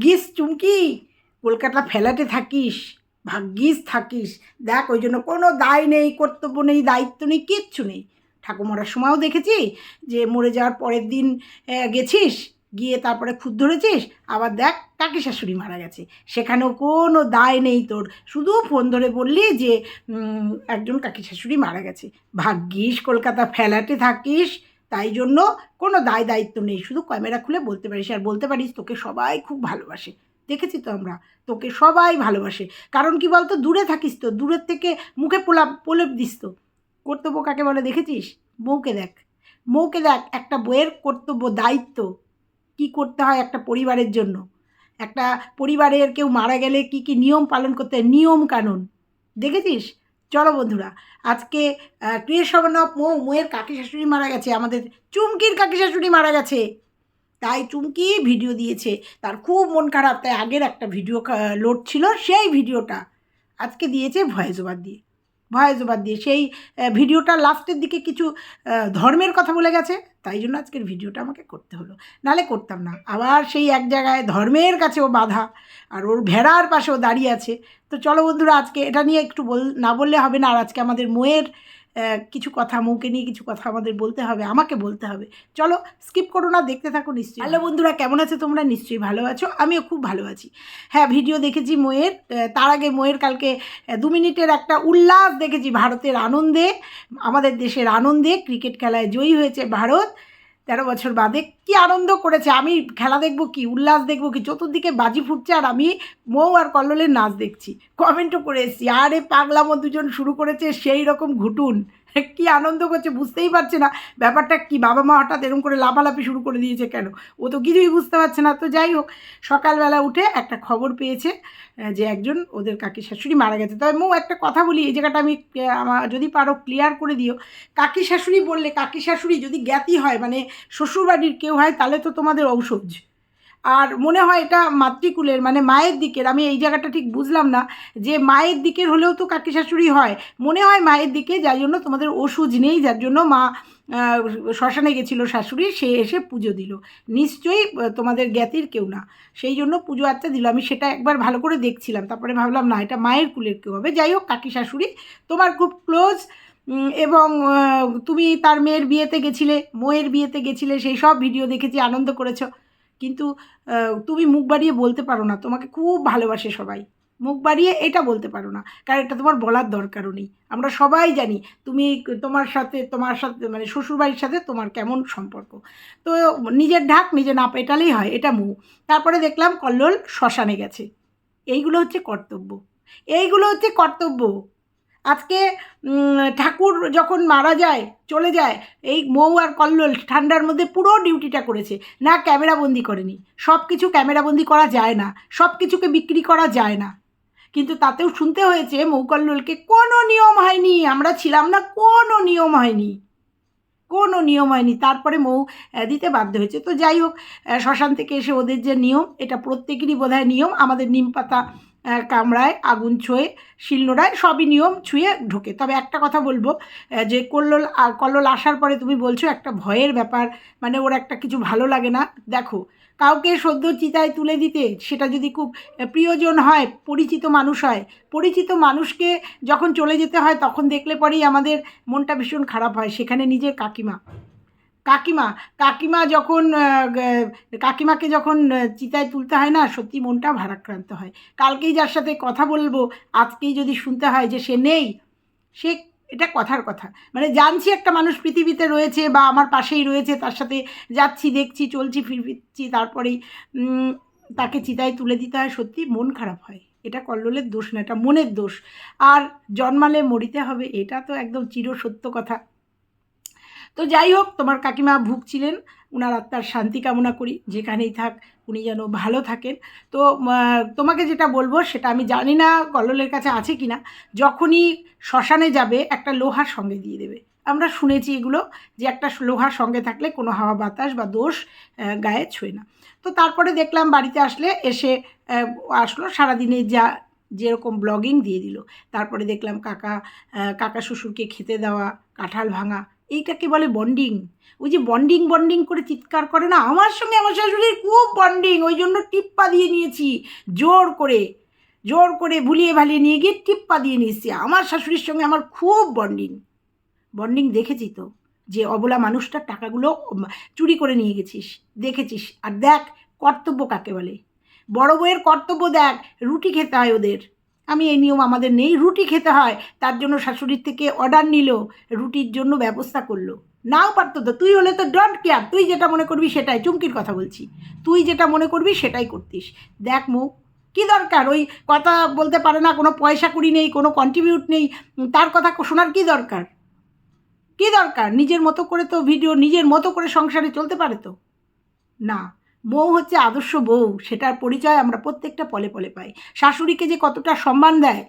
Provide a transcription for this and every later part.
ভাগ্যিস চুমকি, কলকাতা ফেলাতে থাকিস, ভাগ্যিস থাকিস। দেখ, ওই জন্য কোনো দায় নেই, কর্তব্য নেই, দায়িত্ব নেই, কিচ্ছু নেই। ঠাকুমারার সময়ও দেখেছি যে মরে যাওয়ার পরের দিন গেছিস, গিয়ে তারপরে খুদ ধরেছিস, আবার দেখ, কাকি শাশুড়ি মারা গেছে। সেখানেও কোনো দায় নেই তোর। শুধু ফোন ধরে বললি যে একজন কাকি শাশুড়ি মারা গেছে। ভাগ্যিস কলকাতা ফেলাতে থাকিস তাই জন্য কোনো দায় দায়িত্ব নেই। শুধু ক্যামেরা খুলে বলতে পারিস আর বলতে পারিস তোকে সবাই খুব ভালোবাসে। দেখেছি তো আমরা, তোকে সবাই ভালোবাসে। কারণ কি বলতো? দূরে থাকিস তো, দূরের থেকে মুখে পোলাপ প্রলেপ দিস তো। কর্তব্য কাকে বলে দেখেছিস? বউকে দেখ। বউকে দেখ, একটা বইয়ের কর্তব্য, দায়িত্ব। কি করতে হয় একটা পরিবারের জন্য? একটা পরিবারের কেউ মারা গেলে কি কি নিয়ম পালন করতে হয়? নিয়ম কানুন। দেখেছিস? চলো বন্ধুরা, আজকে ক্রিয়েশনব মৌ, মৌয়ের কাকি শাশুড়ি মারা গেছে, আমাদের চুমকির কাকি শাশুড়ি মারা গেছে। তাই চুমকি ভিডিও দিয়েছে, তার খুব মন খারাপ, তাই আগের একটা ভিডিও লোড ছিল, সেই ভিডিওটা আজকে দিয়েছে ভয়েস ওভার দিয়ে। ভয়েস ওভার দিয়ে। সেই ভিডিওটা লাস্টের দিকে কিছু ধর্মের কথা বলে গেছে, তাই জন্য আজকের ভিডিওটা আমাকে করতে হলো। নালে করতাম না। আবার সেই এক জায়গায় ধর্মের কাছেও বাধা, আর ওর ভেড়ার পাশেও দাঁড়িয়ে আছে। তো চলো বন্ধুরা, আজকে এটা নিয়ে একটু বল, না বললে হবে না, আর আজকে আমাদের মোয়ের কিছু কথা মুখে নিয়ে কিছু কথা আমাদের বলতে হবে আমাকে বলতে হবে। চলো স্কিপ করো না দেখতে থাকো নিশ্চয়ই হ্যালো বন্ধুরা কেমন আছে তোমরা? নিশ্চয়ই ভালো আছো আমিও খুব ভালো আছি। হ্যাঁ ভিডিও দেখেছি মোয়ের তার আগে মোয়ের কালকে দু মিনিটের একটা উল্লাস দেখেছি ভারতের আনন্দে আমাদের দেশের আনন্দে। ক্রিকেট খেলায় জয়ী হয়েছে ভারত। তেরো বছর বাদে কি আনন্দ করেছে? আমি খেলা দেখব কি? উল্লাস দেখব কি? চতুর্দিকে বাজি ফুটছে আর আমি মৌ আর কল্লোলের নাচ দেখছি। কমেন্টও করে এসেছি, আরে পাগলামো দুজন শুরু করেছে সেই রকম ঘুটুন। কি আনন্দ করছে বুঝতেই পারছে না। ব্যাপারটা কি, বাবা মা হঠাৎ এরকম করে লাফালাফি শুরু করে দিয়েছে কেন? ও তো কিছুই বুঝতে পারছে না। তো যাই হোক, সকালবেলা উঠে একটা খবর পেয়েছে যে একজন ওদের কাকি শাশুড়ি মারা গেছে। তবে মৌ একটা কথা বলি, এই জায়গাটা আমি আমার যদি পারো ক্লিয়ার করে দিও। কাকি শাশুড়ি বললে, কাকি শাশুড়ি যদি জ্ঞাতি হয় মানে শ্বশুরবাড়ির কেউ হয়, তাহলে তো তোমাদের ঔষধ। আর মনে হয় এটা মাতৃকুলের মানে মায়ের দিকের, আমি এই জায়গাটা ঠিক বুঝলাম না, যে মায়ের দিকের হলেও তো কাকি শাশুড়ি হয়। মনে হয় মায়ের দিকে যার জন্য তোমাদের ওষুধ নেই, যার জন্য মা শ্মশানে গেছিল শাশুড়ি, সে এসে পুজো দিল। নিশ্চয়ই তোমাদের জ্ঞাতির কেউ না। সেই জন্য পুজো আচ্ছা দিল। আমি সেটা একবার ভালো করে দেখছিলাম। তারপরে ভাবলাম, না, এটা মায়ের কুলের কেউ হবে। যাই হোক, কাকি শাশুড়ি, তোমার খুব ক্লোজ এবং তুমি তার মেয়ের বিয়েতে গেছিলে মোয়ের বিয়েতে গেছিলে, সেই সব ভিডিও দেখেছি, আনন্দ করেছ। কিন্তু তুমি মুখ বাড়িয়ে বলতে পারো না। তোমাকে খুব ভালোবাসে সবাই। মুখ বাড়িয়ে এটা বলতে পারো না। কারণ এটা তোমার বলার দরকারও নেই। আমরা সবাই জানি তুমি তোমার সাথে তোমার সাথে মানে শ্বশুরবাড়ির সাথে তোমার কেমন সম্পর্ক। তো নিজের ঢাক নিজে না পেটালেই হয়, এটা মুখ। তারপরে দেখলাম কল্লোল শ্মশানে গেছে। এইগুলো হচ্ছে কর্তব্য। এইগুলো হচ্ছে কর্তব্য। আজকে ঠাকুর যখন মারা যায়, চলে যায়, এই মৌ আর কল্লোল ঠান্ডার মধ্যে পুরো ডিউটিটা করেছে। না ক্যামেরাবন্দি করেনি। সব কিছু ক্যামেরাবন্দি করা যায় না। সব কিছুকে বিক্রি করা যায় না। কিন্তু তাতেও শুনতে হয়েছে মৌ কল্লোলকে, কোনো নিয়ম হয়নি। আমরা ছিলাম না, কোনো নিয়ম হয়নি। কোনো নিয়ম হয়নি। তারপরে মৌ দিতে বাধ্য হয়েছে। তো যাই হোক শ্মশান থেকে এসে ওদের যে নিয়ম, এটা প্রত্যেকেরই বোধহয় নিয়ম। আমাদের নিম পাতা কামড়ায়, আগুন ছোঁয়ে, শিলনোড়ায় সবই নিয়ম ছুঁয়ে ঢোকে। তবে একটা কথা বলব যে কল্লোল কল্লোল আসার পরে তুমি বলছো একটা ভয়ের ব্যাপার মানে ওর একটা কিছু ভালো লাগে না। দেখো, কাউকে সদ্য চিতায় তুলে দিতে সেটা যদি খুব প্রিয়জন হয়, পরিচিত মানুষ হয়, পরিচিত মানুষকে যখন চলে যেতে হয় তখন দেখলে পরেই আমাদের মনটা ভীষণ খারাপ হয়, সেখানে নিজের কাকিমা। কাকিমা কাকিমা যখন কাকিমাকে যখন চিতায় তুলতে হয় না, সত্যি মনটা ভারাক্রান্ত হয়। কালকেই যার সাথে কথা বলব, আজকেই যদি শুনতে হয় যে সে নেই, সে এটা কথার কথা। মানে জানছি একটা মানুষ পৃথিবীতে রয়েছে বা আমার পাশেই রয়েছে, তার সাথে যাচ্ছি, দেখছি, চলছি, ফিরছি, তারপরেই তাকে চিতায় তুলে দিতে হয়, সত্যি মন খারাপ হয়। এটা কল্লোলের দোষ না, এটা মনের দোষ। আর জন্মালে মরিতে হবে, এটা তো একদম চির সত্য কথা। তো যাই হোক, তোমার কাকিমা ভুগছিলেন ওনার আত্মার শান্তি কামনা করি, যেখানেই থাক উনি যেন ভালো থাকেন। তো তোমাকে যেটা বলব সেটা আমি জানি না কল্লোলের কাছে আছে কি না যখনই শ্মশানে যাবে একটা লোহার সঙ্গে দিয়ে দেবে। আমরা শুনেছি এগুলো যে একটা লোহার সঙ্গে থাকলে কোনো হাওয়া বাতাস বা দোষ গায়ে ছুঁয়ে না। তো তারপরে দেখলাম বাড়িতে আসলে এসে আসলো, সারাদিনে যা যেরকম ব্লগিং দিয়ে দিল। তারপরে দেখলাম কাকা কাকা শ্বশুরকে খেতে দেওয়া, কাঁঠাল ভাঙা এইটাকে বলে বন্ডিং ওই যে বন্ডিং বন্ডিং করে চিৎকার করে না? আমার সঙ্গে আমার শাশুড়ির খুব বন্ডিং ওই জন্য টিপ্পা দিয়ে নিয়েছি। জোর করে জোর করে ভুলিয়ে ভালিয়ে নিয়ে গিয়ে টিপ্পা দিয়ে নিয়েছি। আমার শাশুড়ির সঙ্গে আমার খুব বন্ডিং বন্ডিং দেখেছি তো? যে অবলা মানুষটার টাকাগুলো চুরি করে নিয়ে গেছিস। দেখেছিস? আর দেখ কর্তব্য কাকে বলে? বড় বউয়ের কর্তব্য দেখ, রুটি খেতে হয় ওদের। আমি এই নিয়ম আমাদের নেই। রুটি খেতে হয়। তার জন্য শাশুড়ির থেকে অর্ডার নিল। রুটির জন্য ব্যবস্থা করল। নাও পারতো তো তুই হলে তো ডন্ট কেয়ার তুই যেটা মনে করবি সেটাই। চুমকির কথা বলছি। তুই যেটা মনে করবি সেটাই করতিস। দেখ মৌ, কী দরকার? ওই কথা বলতে পারে না, কোনো পয়সা কুড়ি নেই, কোনো কন্ট্রিবিউট নেই। তার কথা শোনার কী দরকার? কী দরকার? নিজের মতো করে তো ভিডিও নিজের মতো করে সংসারে চলতে পারে তো? না। বউ হচ্ছে আদর্শ বউ, সেটার পরিচয় আমরা প্রত্যেকটা পলে পলে পাই। শাশুড়িকে যে কতটা সম্মান দেয়,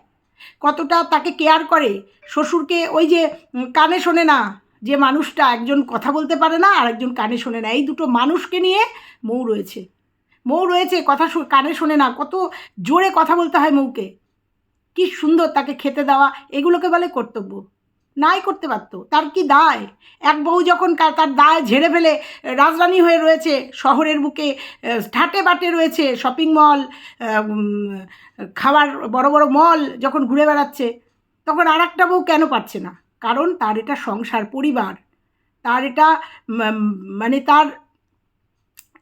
কতটা তাকে কেয়ার করে, শ্বশুরকে ওই যে কানে শোনে না, যে মানুষটা একজন কথা বলতে পারে না আর একজন কানে শোনে না, এই দুটো মানুষকে নিয়ে মৌ রয়েছে। মৌ রয়েছে, কথা কানে শোনে না, কত জোরে কথা বলতে হয় মৌকে। কি সুন্দর তাকে খেতে দেওয়া, এগুলোকে বলে কর্তব্য। নাই করতে পারতো। তার কি দায়? এক বউ যখন তার দায় ঝেড়ে ফেলে রাজরানী হয়ে রয়েছে, শহরের বুকে ঠাটে বাটে রয়েছে শপিং মল খাবার, বড় বড় মল যখন ঘুরে বেড়াচ্ছে, তখন আর একটা বউ কেন পাচ্ছে না? কারণ তার এটা সংসার, পরিবার। তার এটা মানে তার,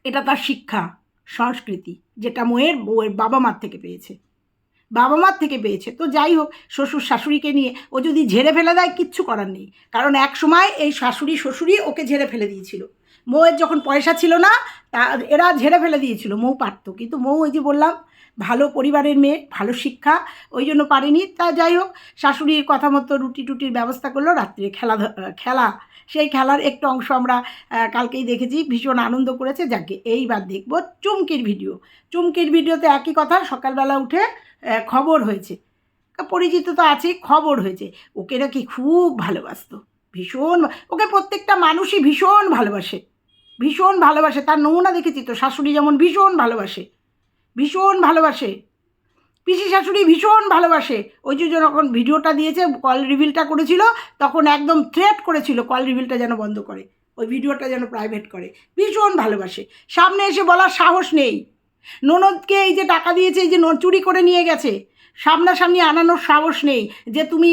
এটা তার শিক্ষা, সংস্কৃতি, যেটা মোয়ের বউয়ের বাবা মার থেকে পেয়েছে। বাবা মার থেকে পেয়েছে। তো যাই হোক, শ্বশুর শাশুড়িকে নিয়ে ও যদি ঝেড়ে ফেলে দেয়, কিচ্ছু করার নেই। কারণ এক সময় এই শাশুড়ি, শ্বশুরই ওকে ঝেড়ে ফেলে দিয়েছিল। মৌয়ের যখন পয়সা ছিল না, তা এরা ঝেড়ে ফেলে দিয়েছিল, মৌ পারত। কিন্তু মৌ ওই যে বললাম, ভালো পরিবারের মেয়ে, ভালো শিক্ষা, ওই জন্য পারেনি। তা যাই হোক শাশুড়ির কথা মতো রুটি টুটির ব্যবস্থা করল, রাত্রে খেলা খেলা। সেই খেলার একটু অংশ আমরা কালকেই দেখেছি, ভীষণ আনন্দ করেছে। যাকে এইবার দেখব চুমকির ভিডিও। চুমকির ভিডিওতে একই কথা, সকালবেলা উঠে খবর হয়েছে। পরিচিত তো আছেই, খবর হয়েছে। ওকে নাকি খুব ভালোবাসতো। ভীষণ ওকে প্রত্যেকটা মানুষই ভীষণ ভালোবাসে। ভীষণ ভালোবাসে। তার নমুনা দেখেছি তো, শাশুড়ি যেমন ভীষণ ভালোবাসে। ভীষণ ভালোবাসে। পিসি শাশুড়ি ভীষণ ভালোবাসে। ওই যে যখন ভিডিওটা দিয়েছে, কল রিভিলটা করেছিল, তখন একদম থ্রেট করেছিল কল রিভিলটা যেন বন্ধ করে। ওই ভিডিওটা যেন প্রাইভেট করে। ভীষণ ভালোবাসে। সামনে এসে বলার সাহস নেই। ননদকে এই যে টাকা দিয়েছে, এই যে চুরি করে নিয়ে গেছে। সামনাসামনি আনানোর সাহস নেই যে তুমি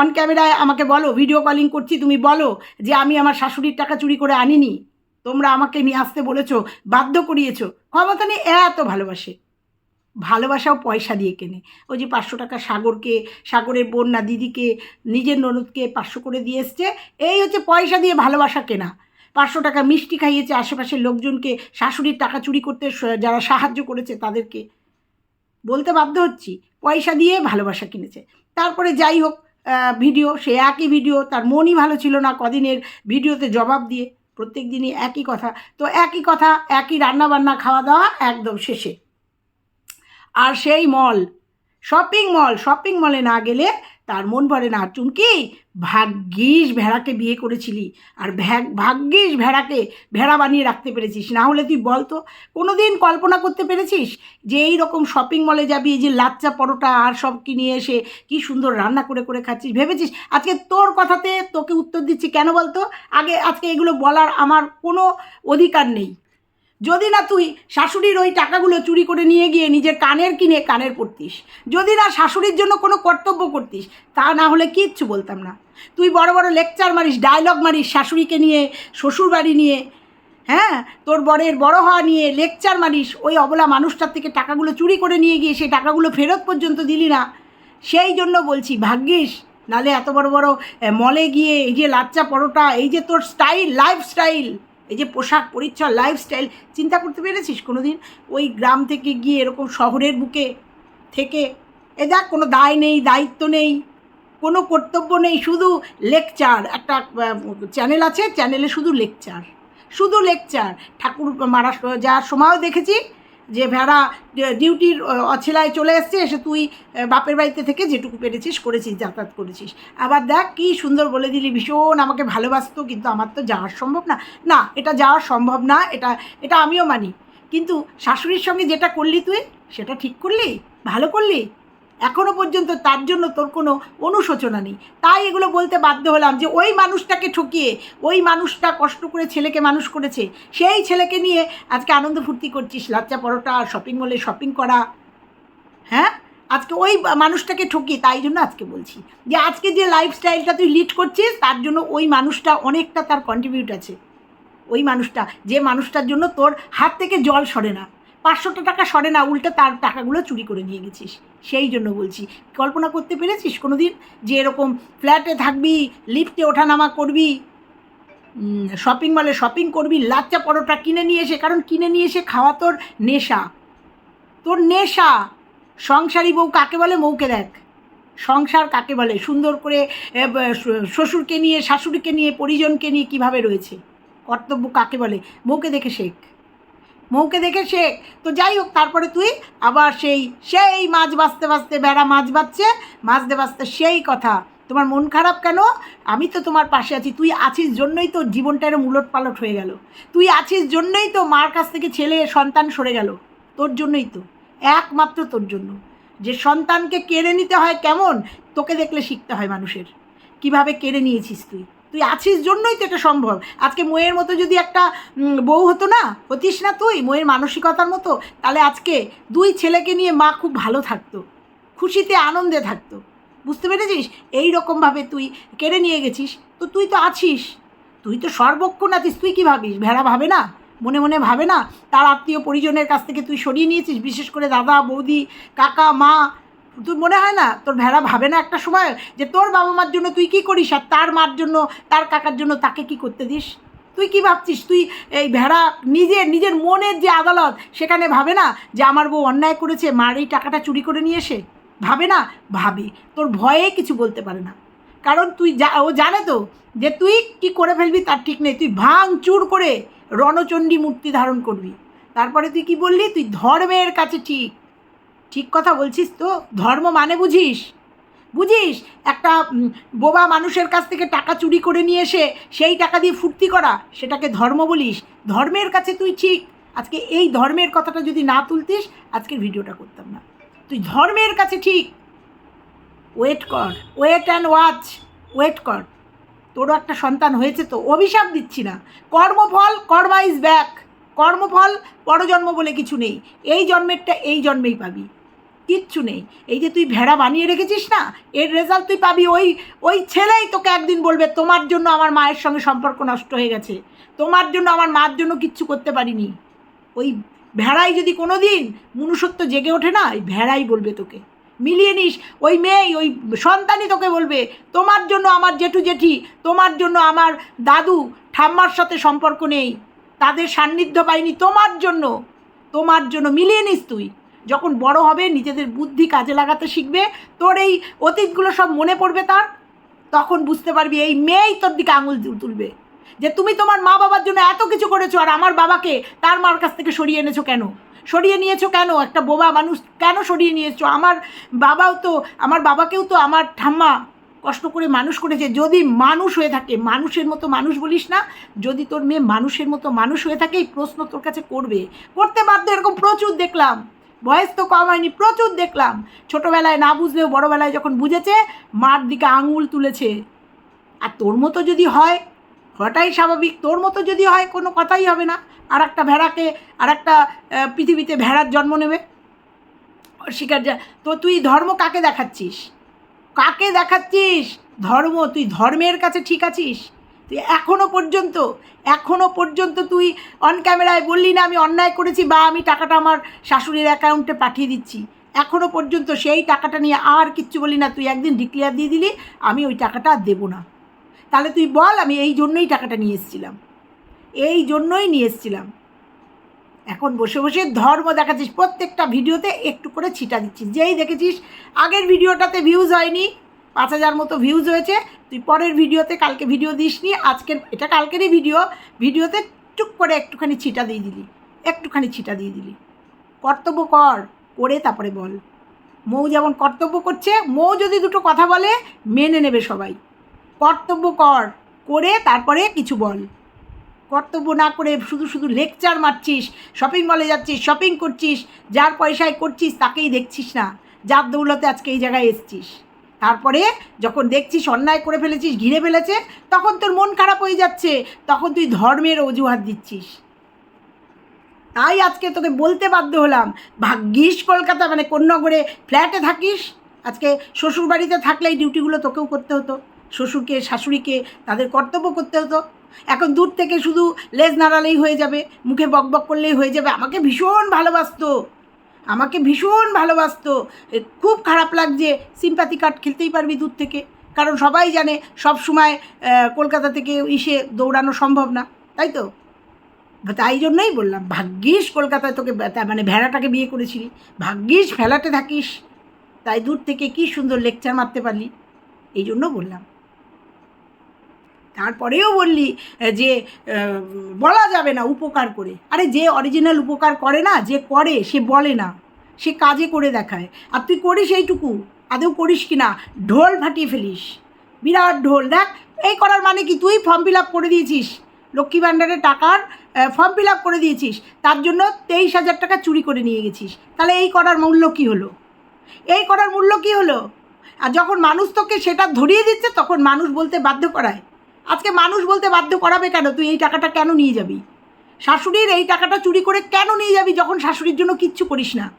অন ক্যামেরায় আমাকে বলো ভিডিও কলিং করছি, তুমি বলো যে আমি আমার শাশুড়ির টাকা চুরি করে আনিনি। তোমরা আমাকে নিয়ে আসতে বলেছ, বাধ্য করিয়েছো। ক্ষমতা নেই এত ভালোবাসে। ভালোবাসাও পয়সা দিয়ে কেনে। ওই যে পাঁচশো টাকা সাগরকে, সাগরের বোন না দিদিকে, নিজের ননদকে পাঁচশো করে দিয়ে এসছে। এই হচ্ছে পয়সা দিয়ে ভালোবাসা কেনা। পাঁচশো টাকা মিষ্টি খাইয়েছে আশেপাশের লোকজনকে, শাশুড়ির টাকা চুরি করতে যারা সাহায্য করেছে তাদেরকে। বলতে বাধ্য হচ্ছি, পয়সা দিয়ে ভালোবাসা কিনেছে। তারপরে যাই হোক ভিডিও, সে একই ভিডিও, তার মনই ভালো ছিল না কদিনের ভিডিওতে জবাব দিয়ে। প্রত্যেক দিনই একই কথা। তো একই কথা, একই রান্না বান্না খাওয়া দাওয়া একদম শেষে। আর সেই মল, শপিং মল, শপিং মলে না গেলে তার মন ভরে না। চুমকি ভাগ্যিস ভেড়াকে বিয়ে করেছিলি আর ভাগ্যিস ভেড়াকে ভেড়া বানিয়ে রাখতে পেরেছিস। না হলে তুই বল তো কোনো দিন কল্পনা করতে পেরেছিস যে এই রকম শপিং মলে যাবি যে লাচ্চা পরোটা আর সব কিনে এসে কি সুন্দর রান্না করে করে খাচ্ছিস? ভেবেছিস? আজকে তোর কথাতে তোকে উত্তর দিচ্ছি কেন বলতো? আগে আজকে এগুলো বলার আমার কোনো অধিকার নেই। যদি না তুই শাশুড়ির ওই টাকাগুলো চুরি করে নিয়ে গিয়ে নিজের কানের কিনে কানের পরতিস, যদি না শাশুড়ির জন্য কোনো কর্তব্য করতিস, তা না হলে কিচ্ছু বলতাম না। তুই বড় বড় লেকচার মারিস ডায়লগ মারিস শাশুড়িকে নিয়ে শ্বশুর বাড়ি নিয়ে হ্যাঁ? তোর বরের বড় হওয়া নিয়ে লেকচার মারিস, ওই অবলা মানুষটার থেকে টাকাগুলো চুরি করে নিয়ে গিয়ে সেই টাকাগুলো ফেরত পর্যন্ত দিলি না। সেই জন্য বলছি, ভাগ্যিস, নালে এত বড় বড় মলে গিয়ে এই যে লাচ্চা পরোটা, এই যে তোর স্টাইল লাইফ স্টাইল এই যে পোশাক পরিচ্ছদ লাইফস্টাইল চিন্তা করতে পেরেছিস কোনো দিন ওই গ্রাম থেকে গিয়ে এরকম শহরের বুকে থেকে? এ দেখ, কোনো দায় নেই, দায়িত্ব নেই, কোনো কর্তব্য নেই, শুধু লেকচার একটা চ্যানেল আছে চ্যানেলে শুধু লেকচার শুধু লেকচার ঠাকুর মারা যাওয়ার সময়ও দেখেছি যে ভেড়া ডিউটির অছেলায় চলে এসছে, এসে তুই বাপের বাড়িতে থেকে যেটুকু পেরেছিস করেছিস, যাতায়াত করেছিস। আবার দেখ কি সুন্দর বলে দিলি, ভীষণ আমাকে ভালোবাসত, কিন্তু আমার তো যাওয়ার সম্ভব না। না, এটা যাওয়া সম্ভব না, এটা এটা আমিও মানি। কিন্তু শাশুড়ির সঙ্গে যেটা করলি তুই, সেটা ঠিক করলি? ভালো করলি? এখনও পর্যন্ত তার জন্য তোর কোনো অনুশোচনা নেই। তাই এগুলো বলতে বাধ্য হলাম যে ওই মানুষটাকে ঠকিয়ে, ওই মানুষটা কষ্ট করে ছেলেকে মানুষ করেছে, সেই ছেলেকে নিয়ে আজকে আনন্দ ফুর্তি করছিস, লাচ্চা পরোটা শপিং মলে শপিং করা। হ্যাঁ? আজকে ওই মানুষটাকে ঠকিয়ে, তাই জন্য আজকে বলছি। যে আজকে যে লাইফস্টাইলটা তুই লিড করছিস, তার জন্য ওই মানুষটা অনেকটা তার কন্ট্রিবিউট আছে। ওই মানুষটা, যে মানুষটার জন্য তোর হাত থেকে জল সরে না। পাঁচশোটা টাকা সরে না, উল্টে তার টাকাগুলো চুরি করে নিয়ে গেছিস। সেই জন্য বলছি, কল্পনা করতে পেরেছিস কোনো দিন যে এরকম ফ্ল্যাটে থাকবি, লিফটে ওঠানামা করবি শপিং মলে শপিং করবি, লাচ্চা পরোটা কিনে নিয়ে এসে, কারণ কিনে নিয়ে এসে খাওয়া তোর নেশা। তোর নেশা। সংসারী বউ কাকে বলে? মৌকে দেখ। সংসার কাকে বলে? সুন্দর করে শ্বশুরকে নিয়ে, শাশুড়িকে নিয়ে, পরিজনকে নিয়ে কীভাবে রয়েছে? কর্তব্য কাকে বলে? মৌকে দেখে শেখ। মৌকে দেখে শেখ তো যাই হোক, তারপরে তুই আবার সেই সেই মাছ বাঁচতে বাঁচতে বেড়া মাছ বাঁচছে মাছতে বাঁচতে সেই কথা। তোমার মন খারাপ কেন? আমি তো তোমার পাশে আছি। তুই আছিস জন্যই তো জীবনটা এরম উলট পালট হয়ে গেল। তুই আছিস জন্যই তো মার কাছ থেকে ছেলে, সন্তান সরে গেল। তোর জন্যই তো। একমাত্র তোর জন্য। যে সন্তানকে কেড়ে নিতে হয় কেমন? তোকে দেখলে শিখতে হয় মানুষের। কীভাবে কেড়ে নিয়েছিস তুই? তুই আছিস জন্যই তো এটা সম্ভব। আজকে ময়ের মতো যদি একটা বউ হতো না, হতিস না তুই ময়ের মানসিকতার মতো, তাহলে আজকে দুই ছেলেকে নিয়ে মা খুব ভালো থাকতো, খুশিতে আনন্দে থাকতো। বুঝতে পেরেছিস? এই রকমভাবে তুই কেড়ে নিয়ে গেছিস। তো তুই তো আছিস। তুই তো সর্বক্ষণ আছিস তুই কী ভাবিস? ভেড়া ভাবে না? মনে মনে ভাবে না? তার আত্মীয় পরিজনের কাছ থেকে তুই সরিয়ে নিয়েছিস? বিশেষ করে দাদা, বৌদি, কাকা, মা তুই মনে হয় না, তোর ভেড়া ভাবে না একটা সময় যে তোর বাবা মার জন্য তুই কি করিস আর তার মার জন্য, তার কাকার জন্য তাকে কি করতে দিস? তুই কি ভাবছিস? তুই এই ভেড়া নিজের নিজের মনের যে আদালত, সেখানে ভাবে না যে আমার বউ অন্যায় করেছে, মার এই টাকাটা চুরি করে নিয়ে এসে? ভাবে না? ভাবে। তোর ভয়ে কিছু বলতে পারে না। কারণ তুই যা, ও জানে তো যে তুই কি করে ফেলবি তার ঠিক নেই। তুই ভাঙ চুর করে রণচণ্ডী মূর্তি ধারণ করবি। তারপরে তুই কি বললি? তুই ধর্মের কাছে ঠিক। ঠিক কথা বলছিস তো? ধর্ম মানে বুঝিস? বুঝিস? একটা বোবা মানুষের কাছ থেকে টাকা চুরি করে নিয়ে এসে সেই টাকা দিয়ে ফুর্তি করা, সেটাকে ধর্ম বলিস। ধর্মের কাছে তুই ঠিক। আজকে এই ধর্মের কথাটা যদি না তুলতিস, আজকের ভিডিওটা করতাম না। তুই ধর্মের কাছে ঠিক। ওয়েট কর। ওয়েট অ্যান্ড ওয়াচ ওয়েট কর। তোরও একটা সন্তান হয়েছে তো, অভিশাপ দিচ্ছি না। কর্মফল, কর্মা ইজ ব্যাক কর্মফল, পরজন্ম বলে কিছু নেই। এই জন্মেরটা এই জন্মেই পাবি। কিচ্ছু নেই। এই যে তুই ভেড়া বানিয়ে রেখেছিস না, এর রেজাল্ট তুই পাবি ওই ওই ছেলেই তোকে একদিন বলবে, তোমার জন্য আমার মায়ের সঙ্গে সম্পর্ক নষ্ট হয়ে গেছে। তোমার জন্য আমার মার জন্য কিচ্ছু করতে পারিনি। ওই ভেড়াই যদি কোনো দিন মনুষ্যত্ব জেগে ওঠে না, ওই ভেড়াই বলবে তোকে। মিলিয়ে নিস, ওই মেয়ে ওই সন্তানই তোকে বলবে, তোমার জন্য আমার জেঠু জেঠি, তোমার জন্য আমার দাদু, ঠাম্মার সাথে সম্পর্ক নেই, তাদের সান্নিধ্য পাইনি তোমার জন্য। তোমার জন্য মিলিয়ে নিস তুই। যখন বড় হবে, নিজেদের বুদ্ধি কাজে লাগাতে শিখবে, তোর এই অতীতগুলো সব মনে পড়বে তার, তখন বুঝতে পারবি এই মেয়েই তোর দিকে আঙুল তুলবে। যে তুমি তোমার মা বাবার জন্য এত কিছু করেছ আর আমার বাবাকে তার মার কাছ থেকে সরিয়ে এনেছো কেন? সরিয়ে নিয়েছো কেন? একটা বোবা মানুষ কেন সরিয়ে নিয়েছো? আমার বাবাও তো, আমার বাবাকেও তো আমার ঠাম্মা কষ্ট করে মানুষ করেছে। যদি মানুষ হয়ে থাকে, মানুষের মতো মানুষ বলিস না, যদি তোর মেয়ে মানুষের মতো মানুষ হয়ে থাকে, এই প্রশ্ন তোর কাছে করবে। করতে বাধ্য এরকম প্রচুর দেখলাম। বয়স তো কম হয়নি, প্রচুর দেখলাম। ছোটোবেলায় না বুঝলেও বড়োবেলায় যখন বুঝেছে, মার দিকে আঙুল তুলেছে। আর তোর মতো যদি হয়, হওয়াটাই স্বাভাবিক, তোর মতো যদি হয়, কোনো কথাই হবে না। আর একটা ভেড়াকে আর একটা পৃথিবীতে ভেড়ার জন্ম নেবে। শিকার যা, তো তুই ধর্ম কাকে দেখাচ্ছিস? কাকে দেখাচ্ছিস? ধর্ম, তুই ধর্মের কাছে ঠিক আছিস? তুই এখনও পর্যন্ত এখনও পর্যন্ত তুই অন ক্যামেরায় বললি না আমি অন্যায় করেছি বা আমি টাকাটা আমার শাশুড়ির অ্যাকাউন্টে পাঠিয়ে দিচ্ছি। এখনও পর্যন্ত সেই টাকাটা নিয়ে আর কিচ্ছু বলি না, তুই একদিন ডিক্লেয়ার দিয়ে দিলি, আমি ওই টাকাটা আর দেবো না। তাহলে তুই বল, আমি এই জন্যই টাকাটা নিয়ে এসেছিলাম। এই জন্যই নিয়ে এসেছিলাম। এখন বসে বসে ধর্ম দেখাচ্ছিস, প্রত্যেকটা ভিডিওতে একটু করে ছিটা দিচ্ছিস। যেই দেখেছিস, আগের ভিডিওটাতে ভিউজ হয়নি পাঁচ হাজার মতো ভিউজ হয়েছে। তুই পরের ভিডিওতে কালকে ভিডিও দিসনি, আজকের, এটা কালকেরই ভিডিও ভিডিওতে টুক করে একটুখানি ছিটা দিয়ে দিলি, একটুখানি ছিটা দিয়ে দিলি। কর্তব্য কর, করে তারপরে বল। মৌ যেমন কর্তব্য করছে, মৌ যদি দুটো কথা বলে, মেনে নেবে সবাই। কর্তব্য কর, করে তারপরে কিছু বল। কর্তব্য না করে শুধু শুধু লেকচার মারছিস শপিং মলে যাচ্ছিস শপিং করছিস, যার পয়সায় করছিস, তাকেই দেখছিস না। যার দৌলতে আজকে এই জায়গায় এসছিস। তারপরে যখন দেখছিস অন্যায় করে ফেলেছিস, ঘিরে ফেলেছে, তখন তোর মন খারাপ হয়ে যাচ্ছে। তখন তুই ধর্মের অজুহাত দিচ্ছিস। তাই আজকে তোকে বলতে বাধ্য হলাম, ভাগ্যিস কলকাতা মানে কোন্নগরে ফ্ল্যাটে থাকিস, আজকে শ্বশুর বাড়িতে থাকলে এই ডিউটিগুলো তোকেও করতে হতো, শ্বশুরকে, শাশুড়িকে, তাদের কর্তব্য করতে হতো। এখন দূর থেকে শুধু লেজ নাড়ালেই হয়ে যাবে, মুখে বকবক করলেই হয়ে যাবে, আমাকে ভীষণ ভালোবাসতো। আমাকে ভীষণ ভালোবাসতো। খুব খারাপ লাগছে সিম্পাথি কার্ড খেলতেই পারবি দূর থেকে। কারণ সবাই জানে সব সময় কলকাতা থেকে ইসে দৌড়ানো সম্ভব না, তাই তো? তাই জন্যই বললাম, ভাগ্যিস কলকাতায় তোকে মানে ভেড়াটাকে বিয়ে করেছিলি, ভাগ্যিস ফেলাতে থাকিস, তাই দূর থেকে কি সুন্দর লেকচার মারতে পারলি, এই জন্য বললাম। তারপরেও বললি যে বলা যাবে না উপকার করে। আরে যে অরিজিনাল উপকার করে না, যে করে, সে বলে না। সে কাজে করে দেখায়। আর তুই করিস এইটুকু। আদৌ করিস কি না? ঢোল ফাটিয়ে ফেলিস। বিরাট ঢোল। দেখ, এই করার মানে কি? তুই ফর্ম ফিল আপ করে দিয়েছিস। লক্ষ্মী ভাণ্ডারের টাকার ফর্ম ফিল আপ করে দিয়েছিস। তার জন্য তেইশ হাজার টাকা চুরি করে নিয়ে গেছিস। তাহলে এই করার মূল্য কী হলো? এই করার মূল্য কী হলো? আর যখন মানুষ তোকে সেটা ধরিয়ে দিচ্ছে, তখন মানুষ বলতে বাধ্য করায়। আজকে মানুষ বলতে বাধ্য করাবে কেন? তুই এই টাকাটা কেন নিয়ে যাবি? শাশুড়ির এই টাকাটা চুরি করে কেন নিয়ে যাবি যখন শাশুড়ির জন্য কিচ্ছু করিস না?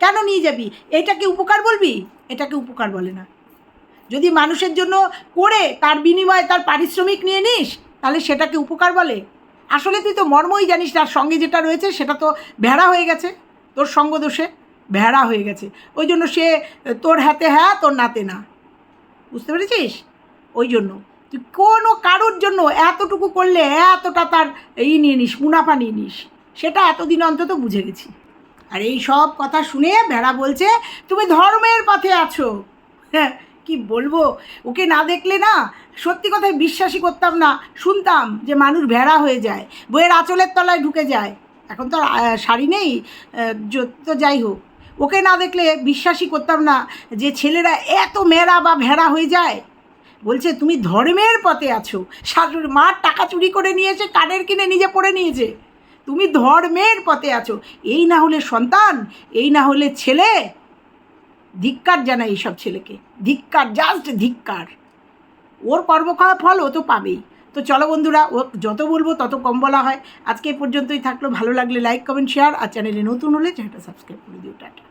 কেন নিয়ে যাবি? এইটাকে উপকার বলবি? এটাকে উপকার বলে না। যদি মানুষের জন্য করে তার বিনিময়ে তার পারিশ্রমিক নিয়ে নিস, তাহলে সেটাকে উপকার বলে? আসলে তুই তো মর্মই জানিস তার সঙ্গে যেটা রয়েছে সেটা তো ভেড়া হয়ে গেছে, তোর সঙ্গ দোষে ভেড়া হয়ে গেছে। ওই জন্য সে তোর হাতে হ্যাঁ তোর নাতে না। বুঝতে পেরেছিস? ওই জন্য। কোনো কারোর জন্য এতটুকু করলে এতটা তার ই নিয়ে নিস, মুনাফা নিয়ে নিস, সেটা এতদিন অন্তত বুঝে গেছি। আর এই সব কথা শুনে ভেড়া বলছে, তুমি ধর্মের পথে আছো। হ্যাঁ কি বলব? ওকে না দেখলে না সত্যি কথায় বিশ্বাসই করতাম না, শুনতাম যে মানুষ ভেড়া হয়ে যায়, বইয়ের আঁচলের তলায় ঢুকে যায়। এখন তো শাড়ি নেই তো যাই হোক। ওকে না দেখলে বিশ্বাসই করতাম না যে ছেলেরা এত মেরা বা ভেড়া হয়ে যায়। বলছে, তুমি ধর্মের পথে আছো। শাশুড়ি মার টাকা চুরি করে নিয়েছে কানের কিনে নিজে পড়ে নিয়েছে। তুমি ধর্মের পথে আছো। এই না হলে সন্তান, এই না হলে ছেলে। ধিক্কার জানাই এইসব ছেলেকে। ধিক্কার জাস্ট ধিক্কার। ওর কর্মক্ষয় ফল ও তো পাবেই। তো চলো বন্ধুরা, ও যত বলব তত কম বলা হয়। আজকে পর্যন্তই থাকল। ভালো লাগলে লাইক কমেন্ট শেয়ার আর চ্যানেলে নতুন হলে চ্যানেলটা সাবস্ক্রাইব করে দিও। টাটা।